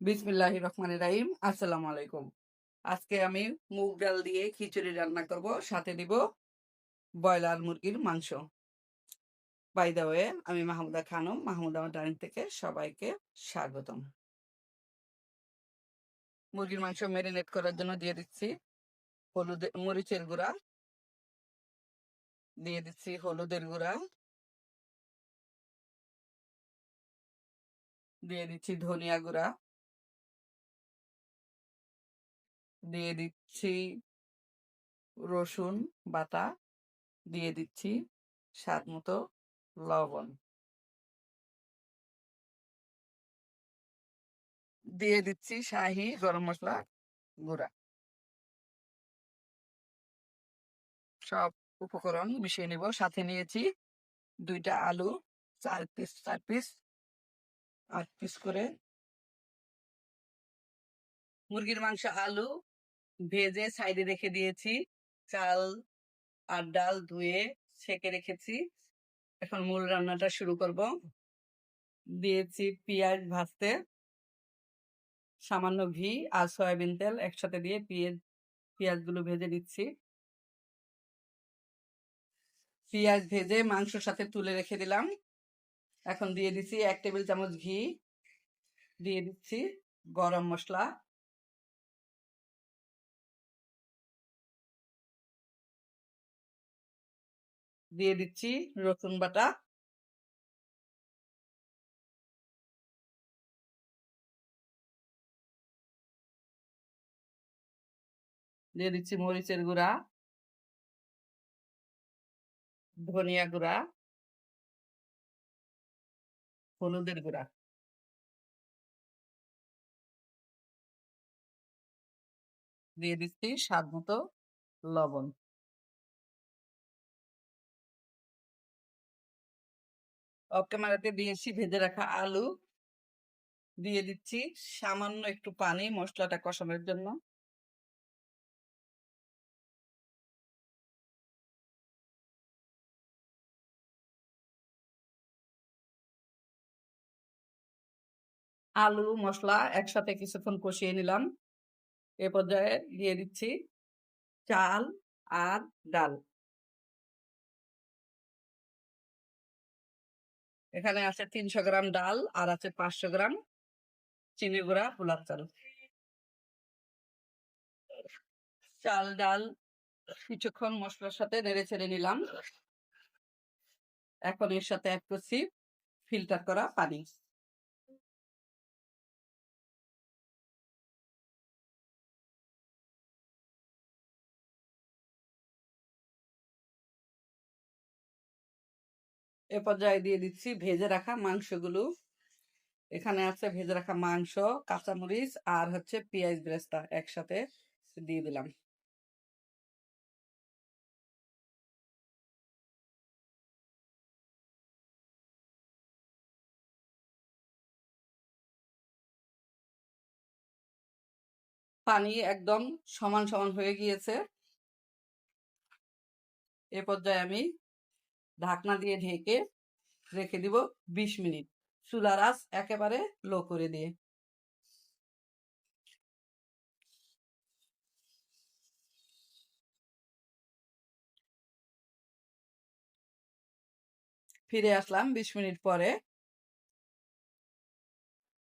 বিসমিল্লাহ রহমান রাহিম। আসসালামু আলাইকুম। আজকে আমি মুগ ডাল দিয়ে খিচুড়ি রান্না করব। সাথে দিব ব্রয়লার মুরগির মাংস। বাই দা ওয়ে আমি মাহমুদা খানম, মাহমুদা ডাইনিং থেকে সবাইকে স্বাগতম। মুরগির মাংস ম্যারিনেট করার জন্য দিয়ে দিচ্ছি হলুদ মরিচের গুঁড়া। দিয়ে দিচ্ছি হলুদের গুঁড়া। দিয়ে দিচ্ছি ধনিয়া গুঁড়া। দিয়ে দিচ্ছি রসুন বাটা, দিয়ে দিচ্ছি স্বাদ মতো লবণ। দিয়ে দিচ্ছি শাহি গরম মশলা গুঁড়া। সব উপকরণ মিশিয়ে নিব। সাথে নিয়েছি দুইটা আলু, চার পিস চার পিস, আট পিস করে। মুরগির মাংস, আলু ভেজে সাইডে রেখে দিয়েছি। চাল আর ডাল ধুয়ে ছেঁকে রেখেছি। এখন মূল রান্নাটা শুরু করব। দিয়েছি পেঁয়াজ ভাজতে। সামান্য ঘি আর সয়াবিন তেল একসাথে দিয়ে পেঁয়াজ, পেঁয়াজগুলো ভেজে দিচ্ছি পেঁয়াজ ভেজে মাংসর সাথে তুলে রেখে দিলাম। এখন দিয়ে দিচ্ছি এক টেবিল চামচ ঘি। দিয়ে দিচ্ছি গরম মশলা। দিয়ে দিচ্ছি রসুন বাটা। দিয়ে দিচ্ছি মরিচের গুঁড়া। ধনিয়া গুঁড়া। হলুদের গুঁড়া। দিয়ে দিচ্ছি স্বাদ মতো লবণ। অফ ক্যামেরাতে দিয়েছি ভেজে রাখা আলু দিয়ে দিচ্ছি। সামান্য একটু পানি মশলাটা কষানোর জন্য। আলু, মশলা একসাথে কিছুক্ষণ কষিয়ে নিলাম। এ পর্যায়ে দিয়ে দিচ্ছি চাল আর ডাল। এখানে আছে তিনশো গ্রাম ডাল আর আছে পাঁচশো গ্রাম চিনি গুঁড়া গোলাপ চাল। চাল, ডাল কিছুক্ষণ মশলার সাথে নেড়ে ছেড়ে নিলাম। এখন এর সাথে অ্যাড করছি ফিল্টার করা পানি। এ পর্যায়ে দিয়ে দিচ্ছি ভেজে রাখা মাংসগুলো। এখানে আছে ভেজে রাখা মাংস, কাঁচামরিচ আর হচ্ছে পেঁয়াজ ব্রেস্তা একসাথে দিয়ে দিলাম। পানি একদম সমান সমান হয়ে গিয়েছে। এ পর্যায়ে আমি ঢাকনা দিয়ে ঢেকে রেখে দিব বিশ মিনিট। চুলার আঁচ একেবারে লো করে দিয়ে। ফিরে আসলাম বিশ মিনিট পরে।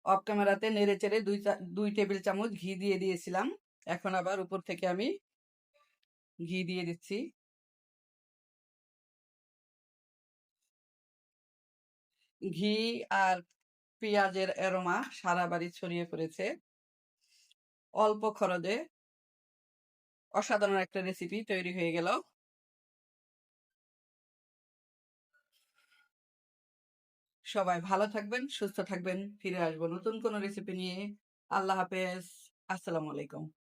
অফ ক্যামেরাতে নেড়ে চেড়ে দুই দুই টেবিল চামচ ঘি দিয়ে দিয়েছিলাম। এখন আবার উপর থেকে আমি ঘি দিয়ে দিচ্ছি। ঘি আর পেঁয়াজের এরোমা সারা বাড়ি ছড়িয়ে পড়েছে। অল্প খরচে অসাধারণ একটা রেসিপি তৈরি হয়ে গেল। সবাই ভালো থাকবেন, সুস্থ থাকবেন, ফিরে আসব নতুন কোনো রেসিপি নিয়ে। আল্লাহ হাফেজ, আসসালামু আলাইকুম।